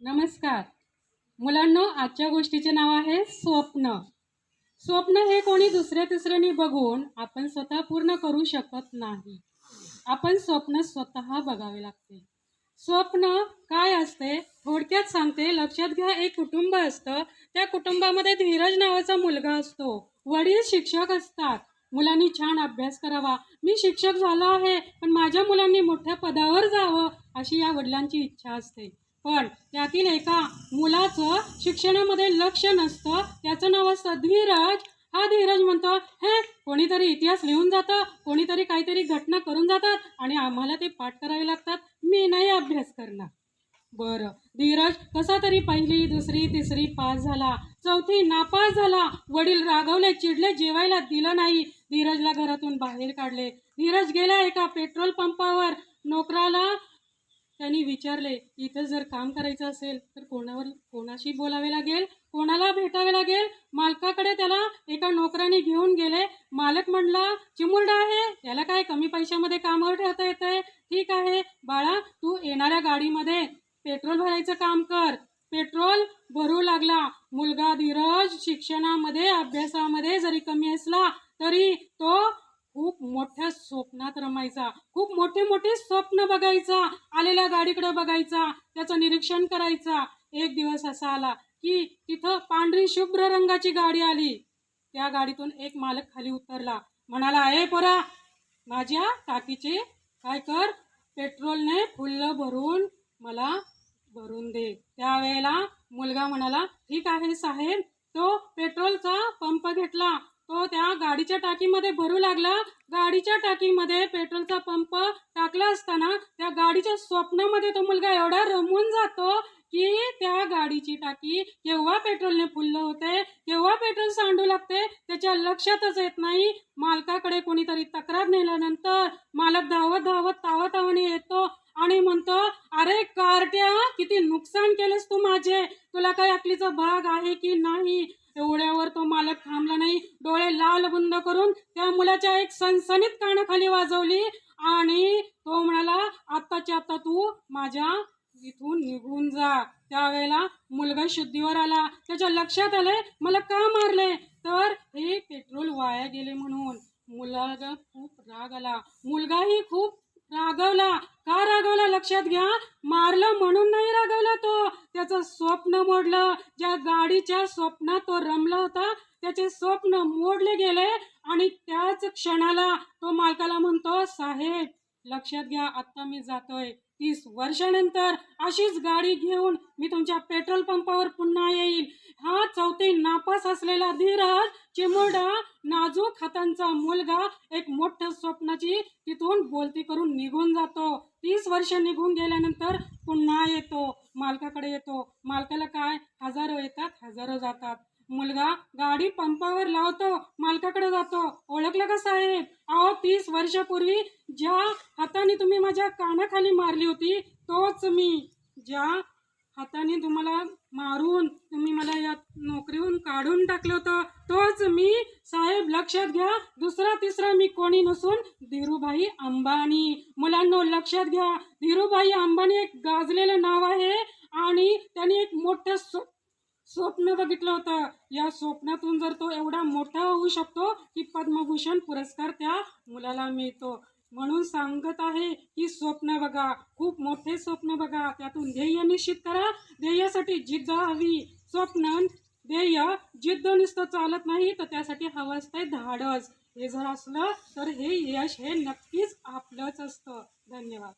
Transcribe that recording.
नमस्कार. मुलांनो आजच्या गोष्टीचे नाव आहे स्वप्न. स्वप्न हे कोणी दुसऱ्या तिसऱ्याने बघून आपण स्वतः पूर्ण करू शकत नाही. आपण स्वप्न स्वतः बघावे लागते. स्वप्न काय असते? थोडक्यात सांगते लक्षात घ्या एक कुटुंब असतं. त्या कुटुंबामध्ये धीरज नावाचा मुलगा असतो. वडील शिक्षक असतात. मुलांनी छान अभ्यास करावा. मी शिक्षक झालो आहे पण माझ्या मुलांनी मोठ्या पदावर जावं अशी या वडिलांची इच्छा असते. पण त्यातील एका मुलाचं शिक्षणामध्ये लक्ष नसतं. त्याचं नाव असतं धीरज. हा धीरज म्हणतो हे कोणीतरी इतिहास लिहून जातं कोणीतरी काहीतरी घटना करून जातात आणि आम्हाला ते पाठ करावे लागतात. मी नाही अभ्यास करणार. बरं. धीरज कसा तरी पहिली दुसरी तिसरी पास झाला. चौथी नापास झाला. वडील रागवले चिडले जेवायला दिलं नाही. धीरजला घरातून बाहेर काढले. धीरज गेला एका पेट्रोल पंपावर. नोकराला त्यांनी विचारले इथं जर काम करायचं असेल तर कोणावर कोणाशी बोलावे लागेल? कोणाला भेटावे लागेल? मालकाकडे त्याला एका नोकराने घेऊन गेले. मालक म्हणला चिमुरडा आहे. त्याला काय कमी पैशामध्ये कामावर ठेवता येतंय? ठीक आहे. बाळा तू येणाऱ्या गाडीमध्ये पेट्रोल भरायचं काम कर. पेट्रोल भरू लागला. मुलगा धीरज शिक्षणामध्ये अभ्यासामध्ये जरी कमी असला तरी तो खूप मोठ्या स्वप्नात रमायचा. खूप मोठे मोठे स्वप्न बघायचा. आलेल्या गाडीकडे बघायचा. त्याचं निरीक्षण करायचा. एक दिवस असा आला की तिथं पांढरी शुभ्र रंगाची गाडी आली. त्या गाडीतून एक मालक खाली उतरला. म्हणाला ए पोरा माझ्या काकीचे काय कर? पेट्रोलने फुल्ल भरून मला भरून दे. त्यावेळेला मुलगा म्हणाला ठीक आहे साहेब. तो पेट्रोलचा पंप घेतला. तो त्या गाडीच्या टाकीमध्ये भरू लागला. गाडीच्या टाकीमध्ये पेट्रोलचा पंप टाकला असताना त्या गाडीच्या स्वप्नामध्ये तो मुलगा एवढा रमून जातो की त्या गाडीची टाकी केव्हा पेट्रोलने फुललं होते केव्हा पेट्रोल सांडू लागते त्याच्या लक्षातच येत नाही. मालकाकडे कोणीतरी तक्रार नेल्यानंतर मालक धावत धावत तावत तावाने येतो आणि म्हणतो अरे कारट्या किती नुकसान केलंस तू माझे. तुला काही अकलीचा भाग आहे की नाही? एवढ्यावर तो मालक थांबला नाही. डोळे लाल बुंद करून त्या मुलाच्या एक सनसनीत कानाखाली वाजवली आणि तो म्हणाला आत्ताच्या आत्ता तू माझ्या इथून निघून जा. त्यावेळेला मुलगा शुद्धीवर आला. त्याच्या लक्षात आले मला का मारले तर हे पेट्रोल वाया गेले म्हणून. मुलाला खूप राग आला. मुलगाही खूप रागवला. का रागवला? लक्षात घ्या. मारलं म्हणून नाही रागवला तो. त्याचं स्वप्न मोडलं. ज्या गाडीच्या स्वप्नात तो रमला होता त्याचे स्वप्न मोडले गेले आणि त्याच क्षणाला तो मालकाला म्हणतो साहेब लक्षात घ्या आत्ता मी जातोय. तीस वर्षानंतर अशीच गाडी घेऊन मी तुमच्या पेट्रोल पंपावर पुन्हा येईल. हा चौथी नापास असलेला धीरज चिमुरडा नाजूक हातांचा मुलगा एक मोठ्या स्वप्नाची तिथून बोलती करून निघून जातो. तीस वर्ष निघून गेल्यानंतर पुन्हा येतो. मालकाकडे येतो. मालकाला काय? हजारो येतात हजारो जातात. मुलगा गाडी पंपावर लावतो मालकाकडे जातो. ओळखलं का साहेब? अहो तीस वर्षापूर्वी ज्या हाताने तुम्ही माझ्या कानाखाली मारली होती तोच मी. ज्या हाताने तुम्हाला मारून तुम्ही मला या नोकरीहून काढून टाकलं होतं. तोच मी साहेब लक्षात घ्या. दुसरा तिसरा मी कोणी नसून धीरूभाई अंबानी. मुलांनो लक्षात घ्या. धीरूभाई अंबानी एक गाजलेलं नाव आहे आणि त्यांनी एक मोठं स्व स्वप्न बघितलं होतं. या स्वप्नातून जर तो एवढा मोठा होऊ शकतो की पद्मभूषण पुरस्कार त्या मुलाला मिळतो. म्हणून सांगत आहे की स्वप्न बघा खूप मोठे स्वप्न बघा. त्यातून ध्येय निश्चित करा. ध्येयासाठी जिद्द हवी. स्वप्न ध्येय जिद्द नुसतं चालत नाही तर त्यासाठी हवं असतंय धाडस. हे जर असलं तर हे यश हे नक्कीच आपलंच असतं. धन्यवाद.